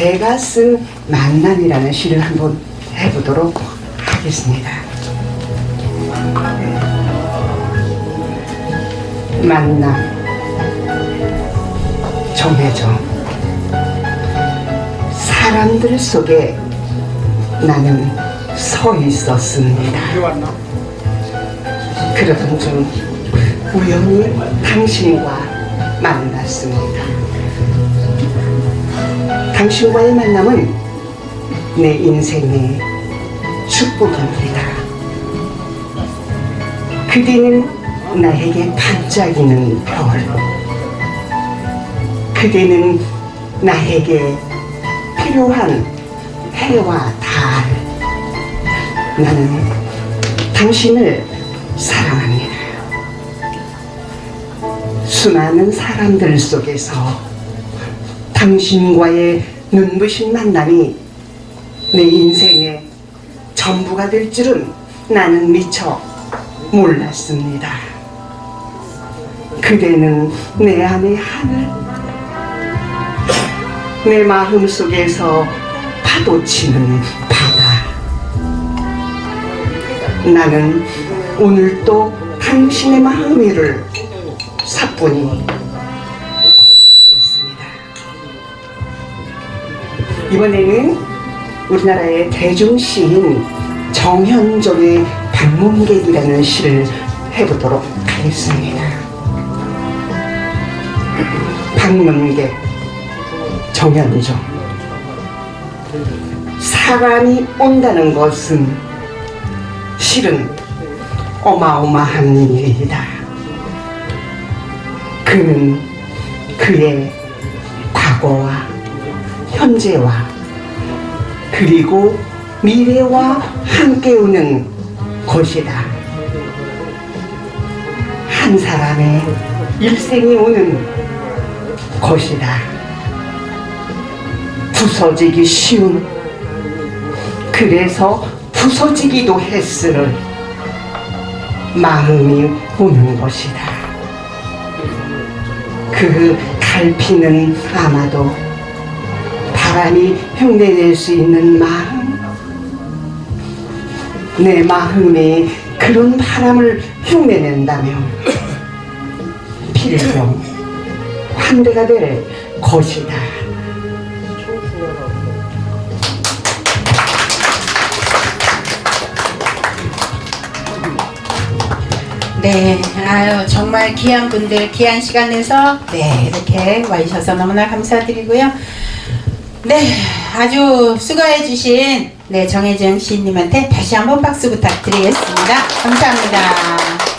제가 쓴 만남이라는 시를 한번 해보도록 하겠습니다. 만남 정해져 사람들 속에 나는 서 있었습니다. 그러던 중 우연히 당신과 만났습니다. 당신과의 만남은 내 인생의 축복입니다. 그대는 나에게 반짝이는 별. 그대는 나에게 필요한 해와 달. 나는 당신을 사랑합니다. 수많은 사람들 속에서 당신과의 눈부신 만남이 내 인생의 전부가 될 줄은 나는 미처 몰랐습니다. 그대는 내 안의 하늘, 내 마음 속에서 파도치는 바다. 나는 오늘 또 당신의 마음 위를 사뿐히 이번에는 우리나라의 대중 시인 정현종의 방문객이라는 시를 해보도록 하겠습니다. 방문객 정현종 사람이 온다는 것은 실은 어마어마한 일이다. 그는 그의 과거와 현재와 그리고 미래와 함께 오는 곳이다. 한 사람의 일생이 오는 곳이다. 부서지기 쉬운 그래서 부서지기도 했으를 마음이 오는 것이다. 그 갈피는 아마도 바람이 흉내낼 수 있는 마음 내 마음이 그런 바람을 흉내낸다면 필경 환대가 될 것이다. 네, 아유 정말 귀한 분들 귀한 시간 내서 네 이렇게 와주셔서 너무나 감사드리고요. 네, 아주 수고해주신 네 정혜정 시인님한테 다시 한번 박수 부탁드리겠습니다. 감사합니다.